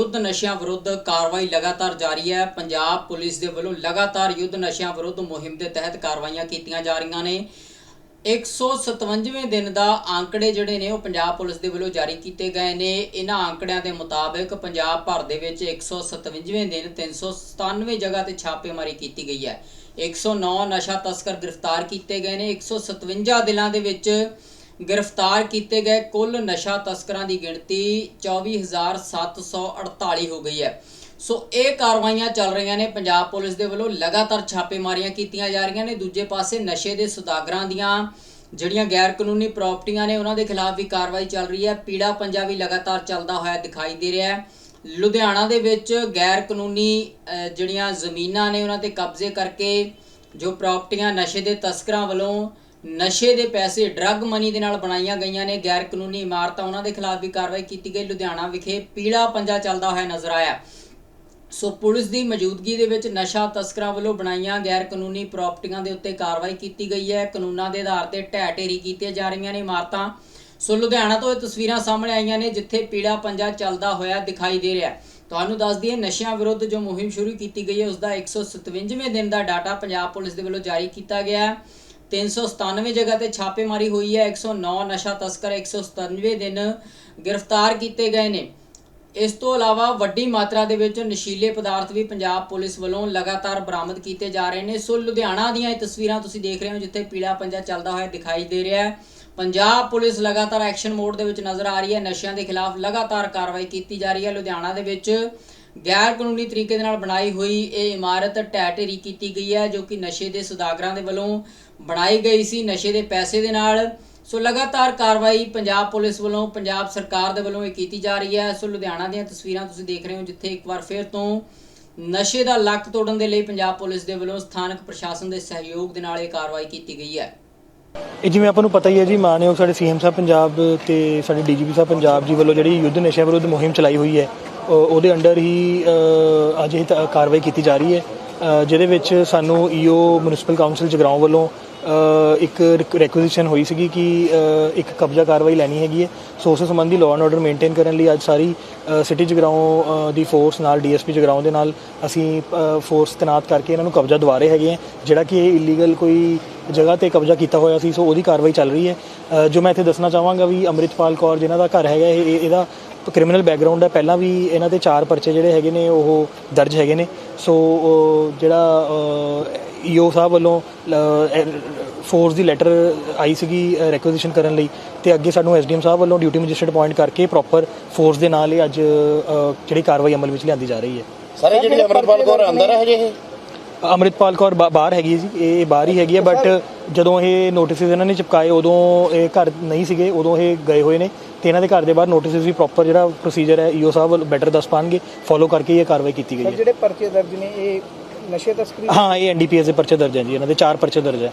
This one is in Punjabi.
ਯੁੱਧ ਨਸ਼ਿਆਂ ਵਿਰੁੱਧ ਕਾਰਵਾਈ ਲਗਾਤਾਰ ਜਾਰੀ ਹੈ। ਪੰਜਾਬ ਪੁਲਿਸ ਦੇ ਵੱਲੋਂ ਲਗਾਤਾਰ ਯੁੱਧ ਨਸ਼ਿਆਂ ਵਿਰੁੱਧ ਮੁਹਿੰਮ ਦੇ ਤਹਿਤ ਕਾਰਵਾਈਆਂ ਕੀਤੀਆਂ ਜਾ ਰਹੀਆਂ ਨੇ। 157ਵੇਂ ਦਿਨ ਦਾ ਆંકੜੇ ਜਿਹੜੇ ਨੇ, ਉਹ ਪੰਜਾਬ ਪੁਲਿਸ ਦੇ ਵੱਲੋਂ ਜਾਰੀ ਕੀਤੇ ਗਏ ਨੇ। ਇਹਨਾਂ ਅੰਕੜਿਆਂ ਦੇ ਮੁਤਾਬਕ ਪੰਜਾਬ ਭਰ ਦੇ ਵਿੱਚ 157ਵੇਂ ਦਿਨ 397 ਜਗ੍ਹਾ ਤੇ ਛਾਪੇਮਾਰੀ ਕੀਤੀ ਗਈ ਹੈ। 109 ਨਸ਼ਾ ਤਸਕਰ ਗ੍ਰਿਫਤਾਰ ਕੀਤੇ ਗਏ ਨੇ। 157 ਦਿਨਾਂ ਦੇ ਵਿੱਚ ਗ੍ਰਿਫਤਾਰ ਕੀਤੇ ਗਏ ਕੁੱਲ ਨਸ਼ਾ ਤਸਕਰਾਂ ਦੀ ਗਿਣਤੀ 24748 ਹੋ ਗਈ ਹੈ। ਸੋ ਇਹ ਕਾਰਵਾਈਆਂ ਚੱਲ ਰਹੀਆਂ ਨੇ। ਪੰਜਾਬ ਪੁਲਿਸ ਦੇ ਵੱਲੋਂ ਲਗਾਤਾਰ ਛਾਪੇਮਾਰੀਆਂ ਕੀਤੀਆਂ ਜਾ ਰਹੀਆਂ ਨੇ। ਦੂਜੇ ਪਾਸੇ ਨਸ਼ੇ ਦੇ ਸੁਦਾਗਰਾਂ ਦੀਆਂ ਜਿਹੜੀਆਂ ਗੈਰ ਕਾਨੂੰਨੀ ਪ੍ਰਾਪਰਟੀਆਂ ਨੇ, ਉਹਨਾਂ ਦੇ ਖਿਲਾਫ ਵੀ ਕਾਰਵਾਈ ਚੱਲ ਰਹੀ ਹੈ। ਪੀੜਾ ਪੰਜਾ ਵੀ ਲਗਾਤਾਰ ਚੱਲਦਾ ਹੋਇਆ ਦਿਖਾਈ ਦੇ ਰਿਹਾ ਹੈ। ਲੁਧਿਆਣਾ ਦੇ ਵਿੱਚ ਗੈਰ ਕਾਨੂੰਨੀ ਜਿਹੜੀਆਂ ਜ਼ਮੀਨਾਂ ਨੇ, ਉਹਨਾਂ ਤੇ ਕਬਜ਼ੇ ਕਰਕੇ ਜੋ ਪ੍ਰਾਪਰਟੀਆਂ ਨਸ਼ੇ ਦੇ ਤਸਕਰਾਂ ਵੱਲੋਂ ਨਸ਼ੇ ਦੇ ਪੈਸੇ ਡਰੱਗ ਮਨੀ ਦੇ ਨਾਲ ਬਣਾਈਆਂ ਗਈਆਂ ਨੇ, ਗੈਰ ਕਾਨੂੰਨੀ ਇਮਾਰਤਾਂ, ਉਹਨਾਂ ਦੇ ਖਿਲਾਫ ਵੀ ਕਾਰਵਾਈ ਕੀਤੀ ਗਈ। ਲੁਧਿਆਣਾ ਵਿਖੇ ਪੀੜਾ ਪੰਜਾ ਚੱਲਦਾ ਹੋਇਆ ਨਜ਼ਰ ਆਇਆ। ਸੋ ਪੁਲਿਸ ਦੀ ਮੌਜੂਦਗੀ ਦੇ ਵਿੱਚ ਨਸ਼ਾ ਤਸਕਰਾਂ ਵੱਲੋਂ ਬਣਾਈਆਂ ਗੈਰ ਕਾਨੂੰਨੀ ਪ੍ਰਾਪਰਟੀਆਂ ਦੇ ਉੱਤੇ ਕਾਰਵਾਈ ਕੀਤੀ ਗਈ ਹੈ। ਕਾਨੂੰਨਾਂ ਦੇ ਆਧਾਰ ਤੇ ਢਹਿ ਢੇਰੀ ਕੀਤੀਆਂ ਜਾ ਰਹੀਆਂ ਨੇ ਇਮਾਰਤਾਂ। ਸੋ ਲੁਧਿਆਣਾ ਤੋਂ ਇਹ ਤਸਵੀਰਾਂ ਸਾਹਮਣੇ ਆਈਆਂ ਨੇ, ਜਿੱਥੇ ਪੀੜਾ ਪੰਜਾ ਚੱਲਦਾ ਹੋਇਆ ਦਿਖਾਈ ਦੇ ਰਿਹਾ ਤੁਹਾਨੂੰ ਦੱਸ ਦਈਏ, ਨਸ਼ਿਆਂ ਵਿਰੁੱਧ ਜੋ ਮੁਹਿੰਮ ਸ਼ੁਰੂ ਕੀਤੀ ਗਈ ਹੈ ਉਸ ਦਾ 157ਵੇਂ ਦਿਨ ਦਾ ਡਾਟਾ ਪੰਜਾਬ ਪੁਲਿਸ ਦੇ ਵੱਲੋਂ ਜਾਰੀ ਕੀਤਾ ਗਿਆ ਹੈ। 397 ਜਗ੍ਹਾ ਤੇ ਛਾਪੇਮਾਰੀ ਹੋਈ ਹੈ। 109 ਨਸ਼ਾ ਤਸਕਰ 197ਵੇਂ ਦਿਨ ਗ੍ਰਿਫਤਾਰ ਕੀਤੇ ਗਏ ਨੇ। ਇਸ ਤੋਂ ਇਲਾਵਾ ਵੱਡੀ ਮਾਤਰਾ ਦੇ ਵਿੱਚ ਨਸ਼ੀਲੇ ਪਦਾਰਥ ਵੀ ਪੰਜਾਬ ਪੁਲਿਸ ਵੱਲੋਂ ਲਗਾਤਾਰ ਬਰਾਮਦ ਕੀਤੇ ਜਾ ਰਹੇ ਨੇ। ਸੋ ਲੁਧਿਆਣਾ ਦੀਆਂ ਇਹ ਤਸਵੀਰਾਂ ਤੁਸੀਂ ਦੇਖ ਰਹੇ ਹੋ, ਜਿੱਥੇ ਪੀਲਾ ਪੰਜਾ ਚੱਲਦਾ ਹੋਇਆ ਦਿਖਾਈ ਦੇ ਰਿਹਾ ਹੈ। ਪੰਜਾਬ ਪੁਲਿਸ ਲਗਾਤਾਰ ਐਕਸ਼ਨ ਮੋਡ ਦੇ ਵਿੱਚ ਨਜ਼ਰ ਆ ਰਹੀ ਹੈ। ਨਸ਼ਿਆਂ ਦੇ ਖਿਲਾਫ ਲਗਾਤਾਰ ਕਾਰਵਾਈ ਕੀਤੀ ਜਾ ਰਹੀ ਹੈ। ਲੁਧਿਆਣਾ ਦੇ ਵਿੱਚ ਗੈਰ ਕਾਨੂੰਨੀ ਤਰੀਕੇ ਦੇ ਨਾਲ ਬਣਾਈ ਹੋਈ ਇਹ ਇਮਾਰਤ ਢਹਿ ਢੇਰੀ ਕੀਤੀ ਗਈ ਹੈ, ਜੋ ਕਿ ਨਸ਼ੇ ਦੇ ਸੁਦਾਗਰਾਂ ਦੇ ਵੱਲੋਂ ਬਣਾਈ ਗਈ ਸੀ, ਨਸ਼ੇ ਦੇ ਪੈਸੇ ਦੇ ਨਾਲ। ਸੋ ਲਗਾਤਾਰ ਕਾਰਵਾਈ ਪੰਜਾਬ ਪੁਲਿਸ ਵੱਲੋਂ, ਪੰਜਾਬ ਸਰਕਾਰ ਦੇ ਵੱਲੋਂ ਇਹ ਕੀਤੀ ਜਾ ਰਹੀ ਹੈ। ਸੋ ਲੁਧਿਆਣਾ ਦੀਆਂ ਤਸਵੀਰਾਂ ਤੁਸੀਂ ਦੇਖ ਰਹੇ ਹੋ, ਜਿੱਥੇ ਇੱਕ ਵਾਰ ਫਿਰ ਤੋਂ ਨਸ਼ੇ ਦਾ ਲੱਕ ਤੋੜਨ ਦੇ ਲਈ ਪੰਜਾਬ ਪੁਲਿਸ ਦੇ ਵੱਲੋਂ ਸਥਾਨਕ ਪ੍ਰਸ਼ਾਸਨ ਦੇ ਸਹਿਯੋਗ ਦੇ ਨਾਲ ਇਹ ਕਾਰਵਾਈ ਕੀਤੀ ਗਈ ਹੈ। ਇਹ ਜਿਵੇਂ ਆਪਾਂ ਨੂੰ ਪਤਾ ਹੀ ਹੈ ਜੀ, ਮਾਨਯੋਗ ਸਾਡੇ ਸੀਐਮ ਸਾਹਿਬ ਪੰਜਾਬ ਤੇ ਸਾਡੇ ਡੀਜੀਪੀ ਸਾਹਿਬ ਪੰਜਾਬ ਜੀ ਵੱਲੋਂ ਜਿਹੜੀ ਯੁੱਧ ਨਸ਼ਿਆਂ ਵਿਰੁੱਧ ਮੁਹਿੰਮ ਚਲਾਈ ਹੋਈ ਹੈ ਉਹਦੇ ਅੰਡਰ ਹੀ ਅੱਜ ਇਹ ਤਾਂ ਕਾਰਵਾਈ ਕੀਤੀ ਜਾ ਰਹੀ ਹੈ। ਜਿਹਦੇ ਵਿੱਚ ਸਾਨੂੰ ਈਓ ਮਿਊਨਿਸਪਲ ਕਾਉਂਸਲ ਜਗਰਾਉਂ ਵੱਲੋਂ ਅ, ਇੱਕ ਰੈਕੁਜੀਸ਼ਨ ਹੋਈ ਸੀਗੀ ਕਿ ਇੱਕ ਕਬਜ਼ਾ ਕਾਰਵਾਈ ਲੈਣੀ ਹੈਗੀ ਹੈ। ਸੋ ਉਸ ਸੰਬੰਧੀ ਲਾਅ ਐਂਡ ਆਰਡਰ ਮੇਨਟੇਨ ਕਰਨ ਲਈ ਅੱਜ ਸਾਰੀ ਸਿਟੀ ਜਗਰਾਉਂ ਦੀ ਫੋਰਸ ਨਾਲ ਡੀਐਸਪੀ ਜਗਰਾਉਂ ਦੇ ਨਾਲ ਅਸੀਂ ਫੋਰਸ ਤੈਨਾਤ ਕਰਕੇ ਇਹਨਾਂ ਨੂੰ ਕਬਜ਼ਾ ਦਵਾ ਰਹੇ ਹੈਗੇ ਆ ਜਿਹੜਾ ਕਿ ਇਹ ਇਲੀਗਲ ਕੋਈ ਜਗ੍ਹਾ ਤੇ ਕਬਜ਼ਾ ਕੀਤਾ ਹੋਇਆ ਸੀ ਸੋ ਉਹਦੀ ਕਾਰਵਾਈ ਚੱਲ ਰਹੀ ਹੈ। ਜੋ ਮੈਂ ਇੱਥੇ ਦੱਸਣਾ ਚਾਹਾਂਗਾ ਵੀ ਅੰਮ੍ਰਿਤਪਾਲ ਕੌਰ ਜਿਨ੍ਹਾਂ ਦਾ ਘਰ ਹੈਗਾ ਇਹ ਇਹ- ਇਹਦਾ ਕ੍ਰਿਮੀਨਲ ਬੈਕਗ੍ਰਾਉਂਡ ਹੈ ਪਹਿਲਾਂ ਵੀ ਇਹਨਾਂ ਤੇ ਚਾਰ ਪਰਚੇ ਜਿਹੜੇ ਹੈਗੇ ਨੇ ਉਹ ਦਰਜ ਹੈਗੇ ਨੇ। ਸੋ ਉਹ ਜਿਹੜਾ ਈਓ ਸਾਹਿਬ ਵੱਲੋਂ ਫੋਰਸ ਦੀ ਲੈਟਰ ਆਈ ਸੀਗੀ ਰੈਕੁਜੀਸ਼ਨ ਕਰਨ ਲਈ। ਤੇ ਅੱਗੇ ਸਾਨੂੰ ਐਸਡੀਐਮ ਸਾਹਿਬ ਵੱਲੋਂ ਡਿਊਟੀ ਮੈਜਿਸਟਰੇਟ ਅਪਾਇੰਟ ਕਰਕੇ ਪ੍ਰੋਪਰ ਫੋਰਸ ਦੇ ਨਾਲ ਇਹ ਅੱਜ ਜਿਹੜੀ ਕਾਰਵਾਈ ਅਮਲ ਵਿੱਚ ਲਿਆਂਦੀ ਜਾ ਰਹੀ ਹੈ। ਸਾਰੇ ਜਿਹੜੀ ਅਮਰਪਾਲ ਕੌਰ ਅੰਦਰ ਹੈ ਹਜੇ ਇਹ? ਅੰਮ੍ਰਿਤਪਾਲ ਕੌਰ ਬਾਹਰ ਹੈਗੀ ਜੀ ਇਹ ਬਾਹਰ ਹੀ ਹੈਗੀ ਹੈ ਬਟ ਜਦੋਂ ਇਹ ਨੋਟਿਸਸ ਇਹਨਾਂ ਨੇ ਚਿਪਕਾਏ ਉਦੋਂ ਇਹ ਘਰ ਨਹੀਂ ਸੀਗੇ ਉਦੋਂ ਇਹ ਗਏ ਹੋਏ ਨੇ ਤੇ ਇਹਨਾਂ ਦੇ ਘਰ ਦੇ ਬਾਹਰ ਨੋਟਿਸਸ ਵੀ ਪ੍ਰੋਪਰ ਜਿਹੜਾ ਪ੍ਰੋਸੀਜਰ ਹੈ ਈਓ ਸਾਹਿਬ ਬੈਟਰ ਦੱਸ ਪਾਣਗੇ ਫੋਲੋ ਕਰਕੇ ਇਹ ਕਾਰਵਾਈ ਕੀਤੀ ਗਈ ਹੈ। ਜਿਹੜੇ ਪਰਚੇ ਦਰਜ ਨੇ ਇਹ ਨਸ਼ੇ ਤਸਕਰੀ ਹਾਂ ਇਹ ਐਨਡੀਪੀਐਸ ਦੇ ਪਰਚੇ ਦਰਜ ਹੈ ਜੀ ਇਹਨਾਂ ਦੇ ਚਾਰ ਪਰਚੇ ਦਰਜ ਹੈ।